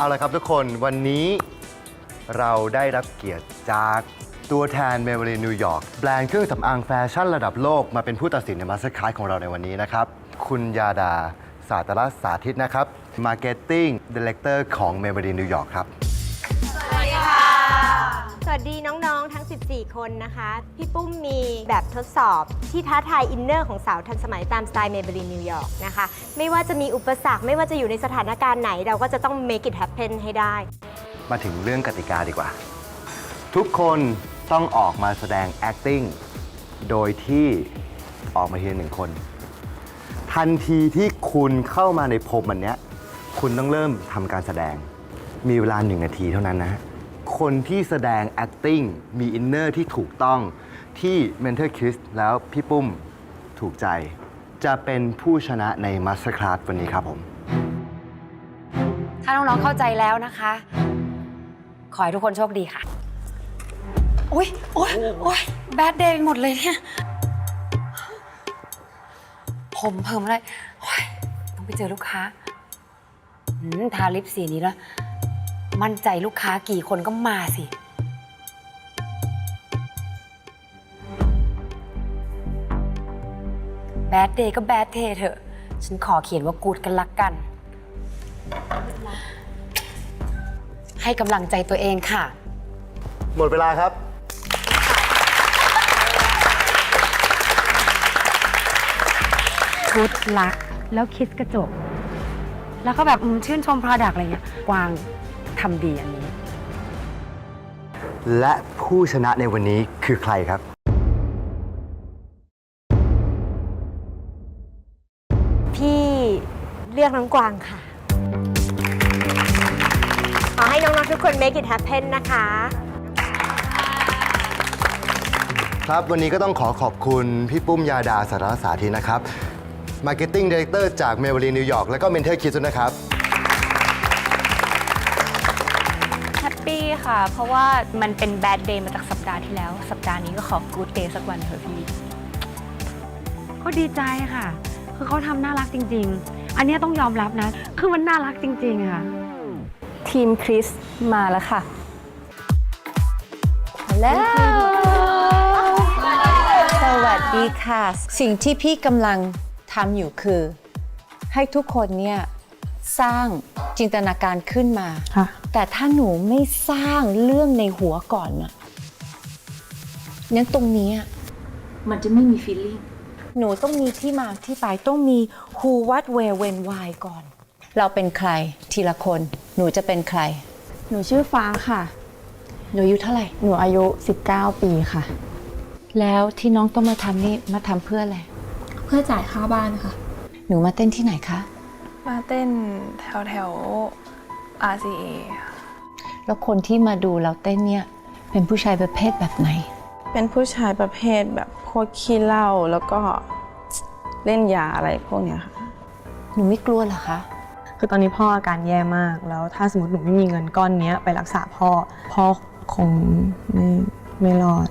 เอาละครับทุกคนวันนี้เราได้รับเกียรติจากตัวแทนเมเบลีนิวยอร์กแบรนด์เครื่องสำอางแฟชั่นระดับโลกมาเป็นผู้ตัดสินในมาสเตอร์คลาสของเราในวันนี้นะครับ คุณยาดา สาตรสาธิตนะครับมาร์เก็ตติ้งดีเลกเตอร์ของเมลบรีนนิวยอร์กครับ วัสดีน้องๆทั้ง 14 คนนะคะ พี่ปุ้มมีแบบทดสอบที่ท้าทายอินเนอร์ของสาวทันสมัยตามสไตล์ Maybelline New York นะคะ ไม่ว่าจะมีอุปสรรคไม่ว่าจะอยู่ในสถานการณ์ไหน เราก็จะต้อง make it happen ให้ได้ มาถึงเรื่องกติกาดีกว่า ทุกคนต้องออกมาแสดง acting โดยที่ออกมาทีละหนึ่งคน ทันทีที่คุณเข้ามาในพรมอันเนี้ยคุณต้องเริ่มทำการแสดงมีเวลาหนึ่งนาทีเท่านั้นนะ คนที่แสดง acting มี inner ที่ถูกต้องที่ Mentor Kiss แล้วพี่ปุ้มถูกใจ จะเป็นผู้ชนะใน Master Class วันนี้ครับผม ถ้าน้องๆเข้าใจแล้วนะคะ ขอให้ทุกคนโชคดีค่ะโอ๊ยโอ๊ยโอ๊ยแบดเดย์หมดเลยเนี่ย ผมเพิ่มอะไรโอ๊ยต้องไปเจอลูกค้าหืมทาลิปสีนี้แล้ว มั่นใจลูกค้ากี่คนก็มาสิ แบดเดย์ก็แบดเทเถอะ ฉันขอเขียนว่ากูดกันลักกัน ให้กำลังใจตัวเองค่ะ หมดเวลาครับ ชุดลักแล้วคิดกระจก แล้วก็แบบอืมชื่นชม Product อะไรเงี้ยกวาง ทำดีอันนี้ และผู้ชนะในวันนี้คือใครครับ พี่เลือกน้องกวางค่ะ ขอให้น้องๆทุกคน make it happen นะคะ ครับวันนี้ก็ต้องขอขอบคุณพี่ปุ้มยาดาสารสาธิตนะครับ Marketing Director จาก Maybelline New York แล้วก็ Mentor Kids ด้วยนะครับ ปปี้ค่ะ เพราะว่ามันเป็นแบดเดย์มาจากสัปดาห์ที่แล้ว สัปดาห์นี้ก็ขอกูดเดย์สักวันเถอะพี่เขาดีใจค่ะ คือเขาทำน่ารักจริง ๆ อันเนี้ยต้องยอมรับนะ คือมันน่ารักจริง ๆ ค่ะ ทีมคริสมาแล้วค่ะแล้ว สวัสดีค่ะ สิ่งที่พี่กำลังทำอยู่คือ ให้ทุกคนเนี่ย สร้างจินตนาการขึ้นมาแต่ถ้าหนูไม่สร้างเรื่องในหัวก่อนน่ะงั้นตรงเนี้ยมันจะไม่มีฟีลลิ่งหนูต้องมีที่มาที่ไปต้องมี who what where when why ก่อน เราเป็นใครทีละคน หนูจะเป็นใคร หนูชื่อฟ้าค่ะ หนูอายุเท่าไหร่ หนูอายุ 19 ปีค่ะ แล้วที่น้องต้องมาทำนี่มาทำเพื่ออะไร เพื่อจ่ายค่าบ้านค่ะ หนูมาเต้นที่ไหนคะ มาเต้นแถวแถวๆ RCA แล้วคนที่มาดูเราเต้นเนี่ย เป็นผู้ชายประเภทแบบไหน เป็นผู้ชายประเภทแบบพวกขี้เหล้าแล้วก็เล่นยาอะไรพวกเนี้ยค่ะ หนูไม่กลัวเหรอคะ คือตอนนี้พ่ออาการแย่มากแล้วถ้าสมมติหนูไม่มีเงินก้อนเนี้ยไปรักษาพ่อ พ่อคงไม่ไม่รอด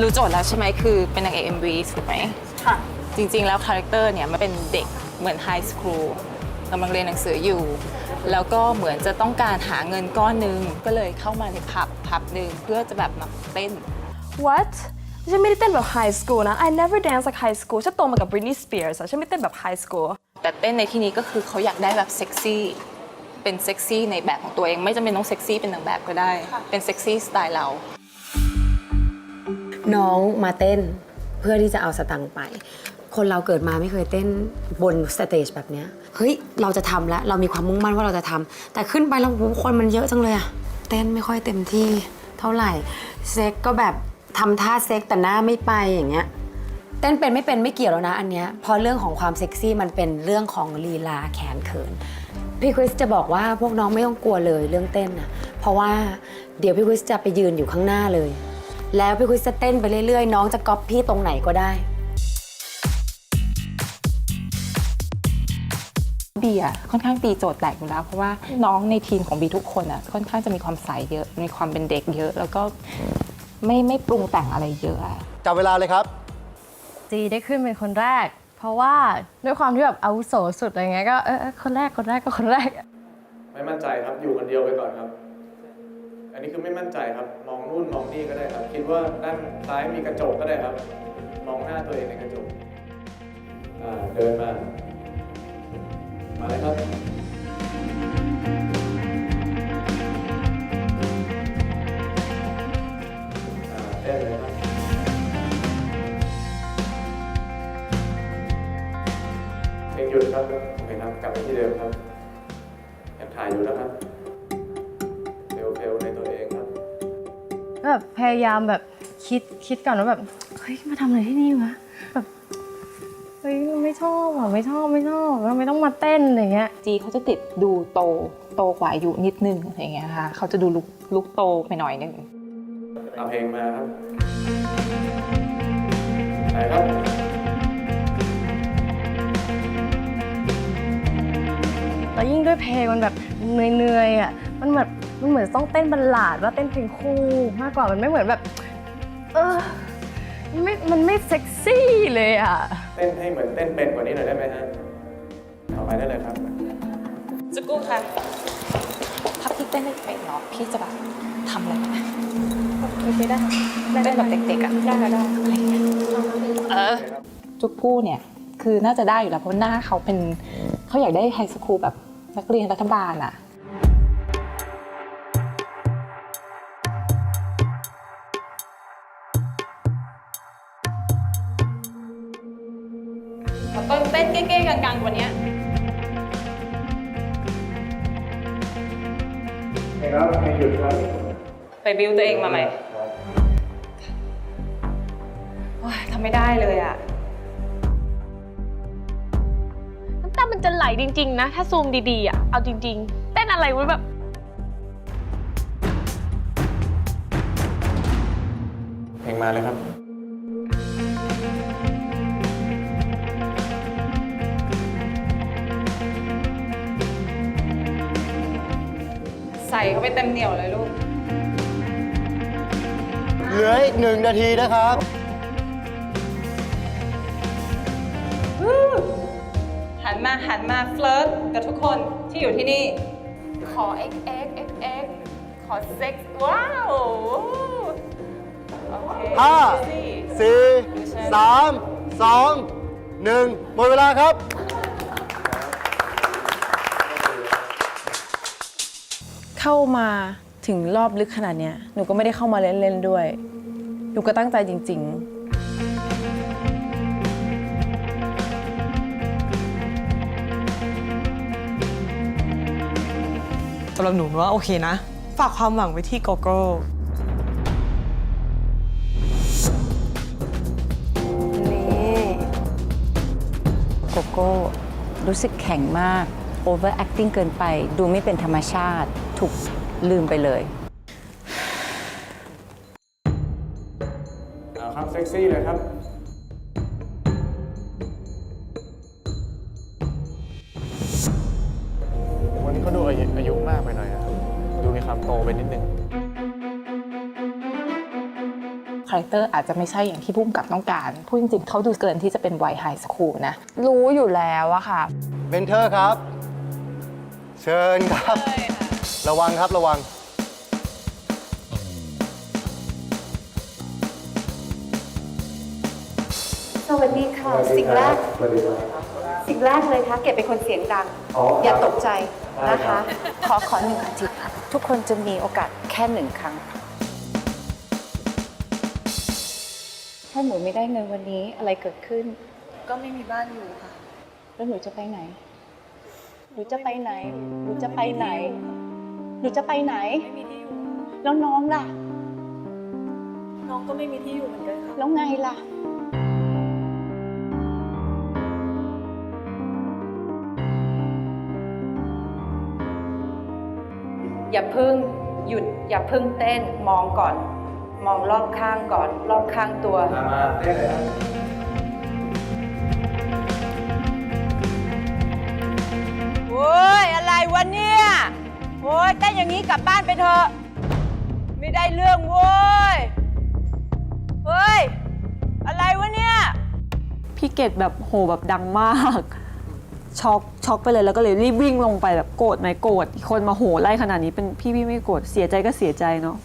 รู้โจทย์แล้วใช่ไหมคือเป็นนางเอก MV ถูกไหมค่ะ จริงๆ แล้วคาแรคเตอร์เนี่ยมันเป็นเด็กเหมือนไฮสคูลกำลังเรียนหนังสืออยู่ แล้วก็เหมือนจะต้องการหาเงินก้อนหนึงก็เลยเข้ามาในผับผับหนึ่งเพื่อจะแบบมาเต้น What ฉันไม่ได้เต้นแบบไฮสคูลนะ I never dance like high school ฉันโตมากับ Britney Spears อะฉันไม่เต้นแบบไฮสคูลแต่เต้นในที่นี้ก็คือเขาอยากได้แบบเซ็กซี่เป็นเซ็กซี่ในแบบของตัวเอง ไม่จำเป็นต้องเซ็กซี่เป็นนางแบบก็ได้ เป็นเซ็กซี่สไตล์เรา น้องมาเต้นเพื่อที่จะเอาสตังค์ไป คนเราเกิดมาไม่เคยเต้นบนสเตจแบบเนี้ยเฮ้ยเราจะทำแล้วเรามีความมุ่งมั่นว่าเราจะทำแต่ขึ้นไปแล้วโหคนมันเยอะจังเลยอะเต้นไม่ค่อยเต็มที่เท่าไหร่เซ็กก็แบบทำท่าเซ็กแต่หน้าไม่ไปอย่างเงี้ย เต้นเป็นไม่เป็นไม่เกี่ยวแล้วนะอันเนี้ยเพราะเรื่องของความเซ็กซี่มันเป็นเรื่องของลีลาแขนเขิน พี่คริสจะบอกว่าพวกน้องไม่ต้องกลัวเลยเรื่องเต้นนะเพราะว่าเดี๋ยวพี่คริสจะไปยืนอยู่ข้างหน้าเลย แล้วพี่คริสจะเต้นไปเรื่อยๆ น้องจะก๊อปพี่ตรงไหนก็ได้ บีอะค่อนข้างตีโจทย์แตกอยู่แล้ว เพราะว่าน้องในทีมของบีทุกคนอะค่อนข้างจะมีความใสเยอะ มีความเป็นเด็กเยอะ แล้วก็ไม่ไม่ปรุงแต่งอะไรเยอะอะ จับเวลาเลยครับ จีได้ขึ้นเป็นคนแรกพเพราะว่าด้วยความที่แบบอาวุโสสุดอะไรเงี้ยก็เออเออคนแรกคนแรกก็คนแรก ไม่มั่นใจครับ อยู่คนเดียวไปก่อนครับ อันนี้คือไม่มั่นใจครับ มองนู่นมองนี่ก็ได้ครับ คิดว่าด้านซ้ายมีกระจกก็ได้ครับ มองหน้าตัวเองในกระจกอ่าเดินมา มาเลยครับอ่าเต้นเลยครับ เพลงหยุดครับโอเคครับ กลับไปที่เดิมครับยังถ่ายอยู่นะครับ แบบพยายามแบบคิดคิดก่อนว่าแบบเฮ้ยมาทำอะไรที่นี่วะแบบเฮ้ยไม่ชอบอะไม่ชอบไม่ชอบทำไมต้องมาเต้นอะไรเงี้ยจีเขาจะติดดูโตโตกว่าอายุนิดนึงอะไรอย่างเงี้ยค่ะเขาจะดูลุกลุกโตไปหน่อยนึงเอาเพลงมาครับไปครับแล้วยิ่งด้วยเพลงมันแบบเหนื่อยๆอะมันแบบ มันเหมือนต้องเต้นบัลลาดว่าเต้นเพลงคู่มากกว่ามันไม่เหมือนแบบ เออมันไม่มันไม่เซ็กซี่เลยอะ เต้นให้เหมือนเต้นเป็นกว่านี้หน่อยได้ไหมฮะเอาไปได้เลยครับจุกุค่ะถ้าพี่เต้นไม่เป็นเนาะพี่จะแบบทำอะไรนะไม่ได้เต้นแบบเด็กๆอะได้ได้อะไรอย่างเงี้ยเออจุกุเนี่ยคือน่าจะได้อยู่แล้วเพราะหน้าเขาเป็นเขาอยากได้ไฮสคูลแบบนักเรียนรัฐบาลอะ ต้นเต้นเก้ๆกังๆกว่านี้ครับเพลงหยุดครับไปบิวตัวเองมาใหม่โอ๊ยทำไม่ได้เลยอะน้ำตามันจะไหลจริง ๆ นะ ถ้าซูมดีๆอะเอาจริง ๆ เต้นอะไรไว้แบบ เพลงมาเลยครับ ใส่เข้าไปเต็มเหนียวเลยลูก เหลืออีกหนึ่งนาทีนะครับ หันมาหันมาเฟลิร์ตกับทุกคนที่อยู่ที่นี่ ขอ x x x x ขอเซ็กว้าว โอเคห้าสิ สี่สามสองหนึ่งหมดเวลาครับ เข้ามาถึงรอบลึกขนาดเนี้ยหนูก็ไม่ได้เข้ามาเล่นๆด้วย หนูก็ตั้งใจจริง ๆสำหรับหนูว่าโอเคนะ ฝากความหวังไว้ที่โกโก้โกโก้รู้สึกแข็งมาก over acting เกินไป ดูไม่เป็นธรรมชาติ ถูกลืมไปเลย เอาครับ เซ็กซี่เลยครับ วันนี้เขาดูอายุอายุมากไปหน่อยนะครับ ดูมีความโตไปนิดนึง คาแรคเตอร์อาจจะไม่ใช่อย่างที่พุ่มกับต้องการพูดจริงๆเขาดูเกินที่จะเป็นวัยไฮสคูลนะ รู้อยู่แล้วอะค่ะเมนเทอร์ครับ เชิญครับ ระวังครับระวัง สวัสดีค่ะ สิ่งแรก สวัสดีครับ สิ่งแรกเลยค่ะเก็บเป็นคนเสียงดัง อ๋อครับอย่าตกใจนะคะขอขอหนึ่งอาทิตย์ทุกคนจะมีโอกาสแค่หนึ่งครั้ง ถ้าหนูไม่ได้เงินวันนี้อะไรเกิดขึ้น ก็ไม่มีบ้านอยู่ค่ะ แล้วหนูจะไปไหน หนูจะไปไหน หนูจะไปไหน หนูจะไปไหน ไม่มีที่อยู่ แล้วน้องล่ะ น้องก็ไม่มีที่อยู่เหมือนกันค่ะ แล้วไงล่ะ อย่าพึ่งหยุดอย่าพึ่งเต้นมองก่อน มองรอบข้างก่อน รอบข้างตัว มามาเต้นเลยครับโอ้ยอะไรวะเนี่ย โอ้ยแต่อย่างนี้กลับบ้านไปเถอะ ไม่ได้เรื่องโว้ย เฮ้ย อะไรวะเนี่ย พี่เกดแบบโหแบบดังมาก ช็อกช็อกไปเลยแล้วก็เลยรีบวิ่งลงไปแบบโกรธไหมโกรธคนมาโหไล่ขนาดนี้เป็นพี่พี่ไม่โกรธเสียใจก็เสียใจเนาะ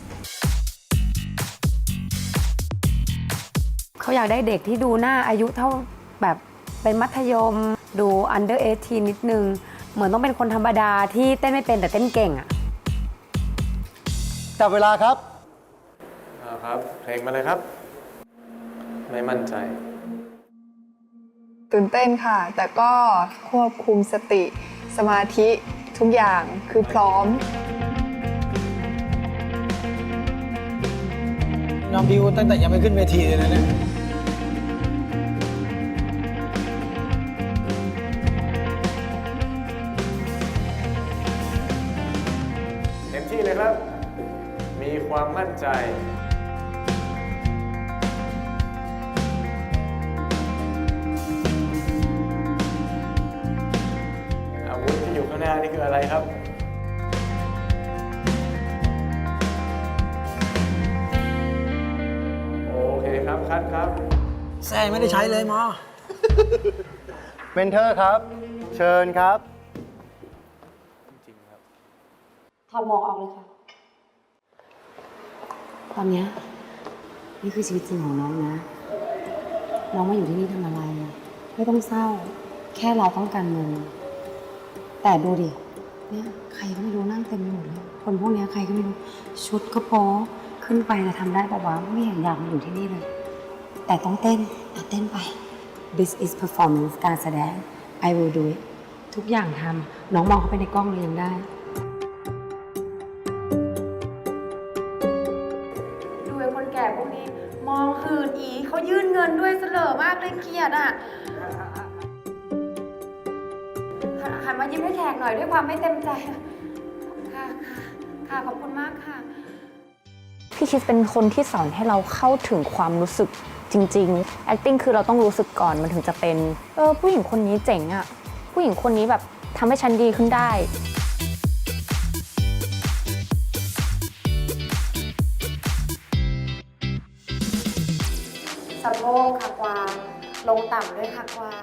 เขาอยากได้เด็กที่ดูหน้าอายุเท่าแบบเป็นมัธยม ดู under 18นิดนึง เหมือนต้องเป็นคนธรรมดาที่เต้นไม่เป็นแต่เต้นเก่งอะจับเวลาครับ เอาครับ เพลงมาเลยครับ ไม่มั่นใจ ตื่นเต้นค่ะ แต่ก็ควบคุมสติ สมาธิทุกอย่างคือพร้อม น้องบิวตั้งแต่ยังไม่ขึ้นเวทีเลยนะเนี่ย มีความมั่นใจอาวุธที่อยู่ข้างหน้านี่คืออะไรครับโอเคครับคัดครับแซงไม่ได้ใช้เลยหมอ เมนเทอร์ครับ เชิญครับ ถอดหมวกออกเลยค่ะ ตอนเนี้ยนี่คือชีวิตจริงของน้องนะ น้องมาอยู่ที่นี่ทำอะไร ไม่ต้องเศร้า แค่เราต้องการเงิน แต่ดูดิ เนี่ยใครก็ไม่รู้นั่งเต็มไปหมดเลย คนพวกเนี้ยใครก็ไม่รู้ ชุดก็โป๊ขึ้นไปจะทำได้ปะวะไม่เห็นอยากมาอยู่ที่นี่เลย แต่ต้องเต้นอะเต้นไป This is performance การแสดง I will do it ทุกอย่างทำน้องมองเข้าไปในกล้องเลยยังได้ มองคืนอีเขายื่นเงินด้วยเสลอมากเลยเกลียดอะหันหันมายิ้มให้แขกหน่อยด้วยความไม่เต็มใจ ค่ะค่ะค่ะขอบคุณมากค่ะ พี่คริสเป็นคนที่สอนให้เราเข้าถึงความรู้สึกจริง ๆ acting คือเราต้องรู้สึกก่อนมันถึงจะเป็น เออผู้หญิงคนนี้เจ๋งอะผู้หญิงคนนี้แบบทำให้ฉันดีขึ้นได้ สะโพกค่ะกวาง ลงต่ำด้วยค่ะกวาง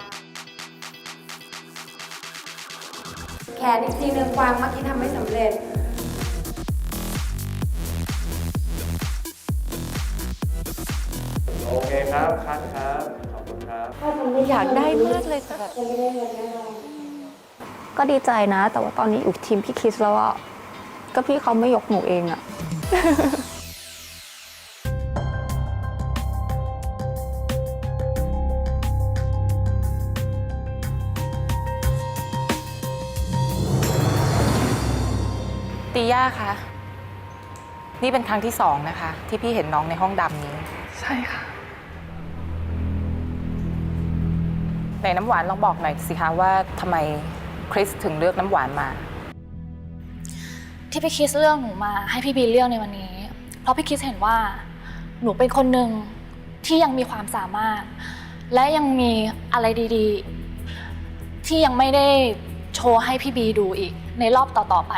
แขนอีกทีหนึ่งกวางเมื่อกี้ทำไม่สำเร็จโอเคครับคัดครับ ขอบคุณครับอยากได้มากเลยแต่แบบก็ดีใจนะ แต่ว่าตอนนี้อยู่ทีมพี่คริสแล้วอะก็พี่เขาไม่ยกหนูเองอะ ตีย่าคะ นี่เป็นครั้งที่สองนะคะ ที่พี่เห็นน้องในห้องดำนี้ ใช่ค่ะในน้ำหวานลองบอกหน่อยสิคะว่าทำไมคริสถึงเลือกน้ำหวานมา ที่พี่คิสเลือกหนูมา ให้พี่บีเลือกในวันนี้ เพราะพี่คิสเห็นว่า หนูเป็นคนหนึ่งที่ยังมีความสามารถ และยังมีอะไรดีๆ ที่ยังไม่ได้โชว์ให้พี่บีดูอีกในรอบต่อๆไป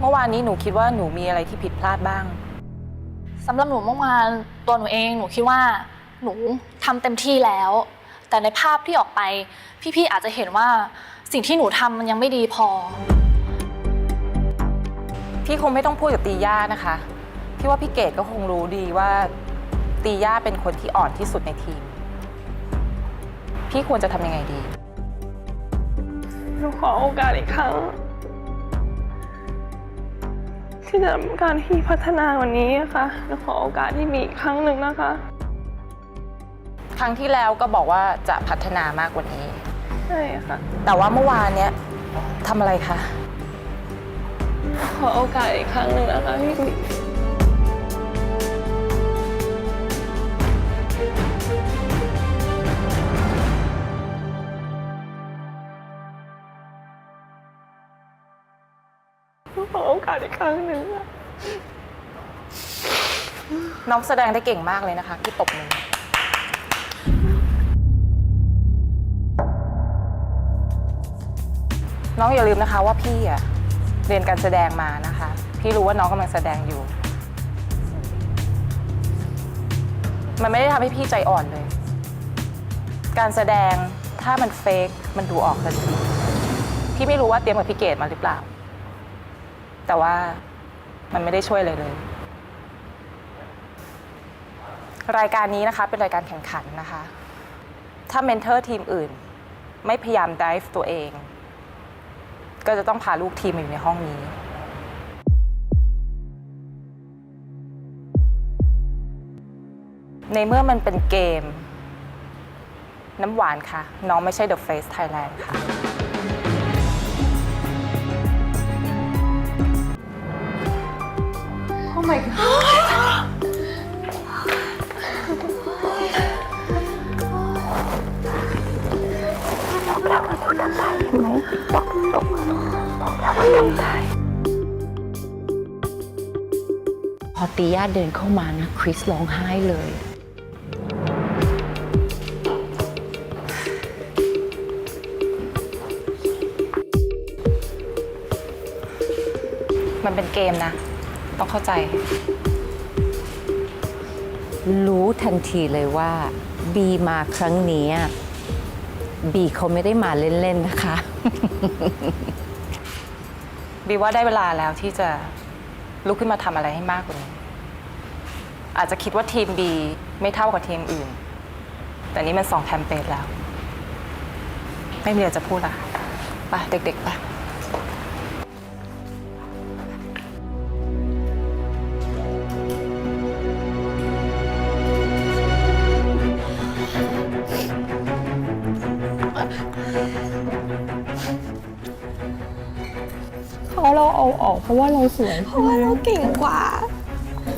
เมื่อวานนี้หนูคิดว่าหนูมีอะไรที่ผิดพลาดบ้าง สำหรับหนูเมื่อวานตัวหนูเองหนูคิดว่า หนูทำเต็มที่แล้ว แต่ในภาพที่ออกไปพี่ๆอาจจะเห็นว่าสิ่งที่หนูทำมันยังไม่ดีพอ พี่คงไม่ต้องพูดกับตีย่านะคะ พี่ว่าพี่เกดก็คงรู้ดีว่า ตีย่าเป็นคนที่อ่อนที่สุดในทีม พี่ควรจะทำยังไงดี หนูขอโอกาสอีกครั้ง ที่จะทำการที่พัฒนากว่านี้นะคะหนูขอโอกาสที่มีอีกครั้งหนึ่งนะคะ ครั้งที่แล้วก็บอกว่าจะพัฒนามากกว่านี้ ใช่ค่ะ แต่ว่าเมื่อวานเนี้ยทำอะไรคะ ขอโอกาสอีกครั้งหนึ่งนะคะพี่ โอกาสอีกครั้งหนึ่งอะน้องแสดงได้เก่งมากเลยนะคะพี่ตบมือน้องอย่าลืมนะคะว่าพี่อะเรียนการแสดงมานะคะ พี่รู้ว่าน้องกำลังแสดงอยู่ มันไม่ได้ทำให้พี่ใจอ่อนเลย การแสดงถ้ามันเฟกมันดูออกทันทีพี่ไม่รู้ว่าเตรียมกับพี่เกดมาหรือเปล่า แต่ว่ามันไม่ได้ช่วยเลยเลย รายการนี้นะคะเป็นรายการแข่งขันนะคะ ถ้าเมนเทอร์ทีมอื่น ไม่พยายาม dive ตัวเอง ก็จะต้องพาลูกทีมมาอยู่ในห้องนี้ในเมื่อมันเป็นเกม น้ำหวานค่ะ น้องไม่ใช่ The Face Thailand ค่ะ my god พอตีย่าเดินเข้ามานะ คริสร้องไห้เลย มันเป็นเกมนะ ต้องเข้าใจ รู้ทันทีเลยว่าบีมาครั้งนี้บีเขาไม่ได้มาเล่น ๆ นะคะ บีว่าได้เวลาแล้วที่จะลุกขึ้นมาทำอะไรให้มากกว่านี้ อาจจะคิดว่าทีมบีไม่เท่ากับทีมอื่น แต่นี่มันสองแคมเปญแล้ว ไม่มีอะไรจะพูดละไปเด็ก ๆ ไป ราะว่าเราสวยเพราะว่าเราเก่งกว่า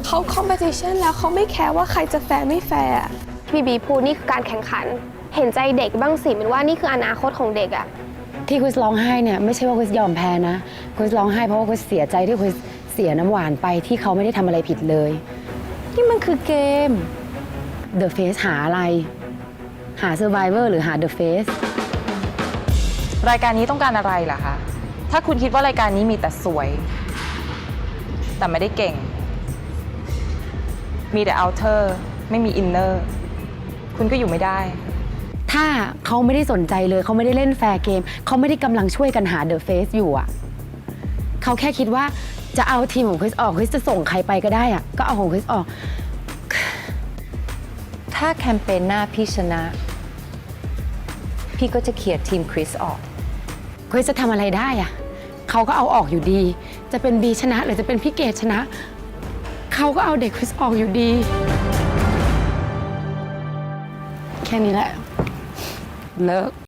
เขาคอมเพติชันแล้วเขาไม่แคร์ว่าใครจะแฟร์ไม่แฟร์พี่บีพูดนี่คือการแข่งขัน เห็นใจเด็กบ้างสิมันว่านี่คืออนาคตของเด็กอะที่คริสร้องไห้เนี่ยไม่ใช่ว่าคริสยอมแพ้นะคริสร้องไห้เพราะว่าคริสเสียใจที่คริสเสียน้ำหวานไปที่เขาไม่ได้ทำอะไรผิดเลยนี่มันคือเกม The Face หาอะไร หา Survivor หรือหา The Face รายการนี้ต้องการอะไรล่ะคะ ถ้าคุณคิดว่ารายการนี้มีแต่สวย แต่ไม่ได้เก่ง มีแต่ outer ไม่มี inner คุณก็อยู่ไม่ได้ ถ้าเขาไม่ได้สนใจเลยเขาไม่ได้เล่นแฟร์เกม เขาไม่ได้กำลังช่วยกันหา The Face อยู่อะเขาแค่คิดว่าจะเอาทีมของคริสออกคริสจะส่งใครไปก็ได้อะก็เอาของคริสออก ถ้าแคมเปญหน้าพี่ชนะ พี่ก็จะเขียร์ทีมคริสออกคริสจะทำอะไรได้อะ เขาก็เอาออกอยู่ดี จะเป็นบีชนะหรือจะเป็นพี่เกดชนะ เขาก็เอาเด็กคริสออกอยู่ดี แค่นี้แหละ เลิก